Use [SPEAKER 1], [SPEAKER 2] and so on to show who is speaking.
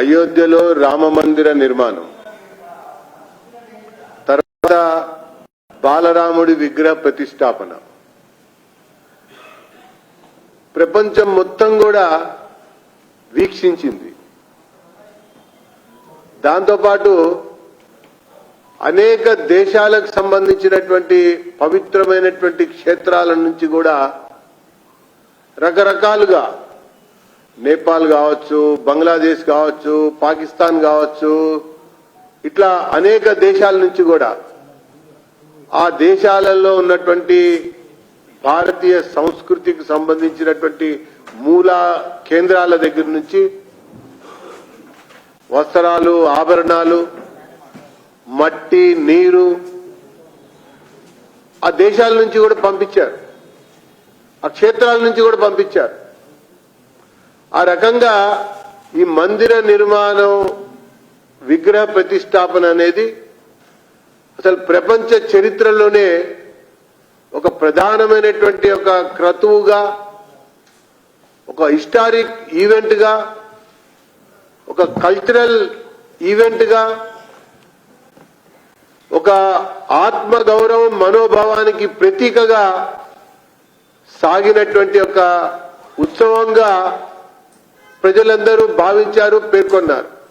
[SPEAKER 1] అయోధ్యలో రామ మందిర నిర్మాణం. తర్వాత బాలరాముడి విగ్రహ ప్రతిష్టాపన. ప్రపంచం మొత్తం కూడా వీక్షించింది. దాంతోపాటు అనేక దేశాలకు సంబంధించినటువంటి పవిత్రమైనటువంటి క్షేత్రాల నుంచి కూడా రకరకాలుగా నేపాల్ కావచ్చు బంగ్లాదేశ్ కావచ్చు పాకిస్తాన్ కావచ్చు ఇట్లా అనేక దేశాల నుంచి కూడా ఆ దేశాలలో ఉన్నటువంటి భారతీయ సంస్కృతికి సంబంధించినటువంటి మూల కేంద్రాల దగ్గర నుంచి వస్త్రాలు ఆభరణాలు మట్టి నీరు ఆ దేశాల నుంచి కూడా పంపించారు. ఆ క్షేత్రాల నుంచి కూడా పంపించారు. ఆ రకంగా ఈ మందిర నిర్మాణం విగ్రహ ప్రతిష్టాపన అనేది అసలు ప్రపంచ చరిత్రలోనే ఒక ప్రధానమైనటువంటి ఒక క్రతువుగా ఒక హిస్టారిక్ ఈవెంట్గా ఒక కల్చరల్ ఈవెంట్గా ఒక ఆత్మ గౌరవం మనోభావానికి ప్రతీకగా సాగినటువంటి ఒక ఉత్సవంగా ప్రజలందరూ భావించారు పేర్కొన్నారు.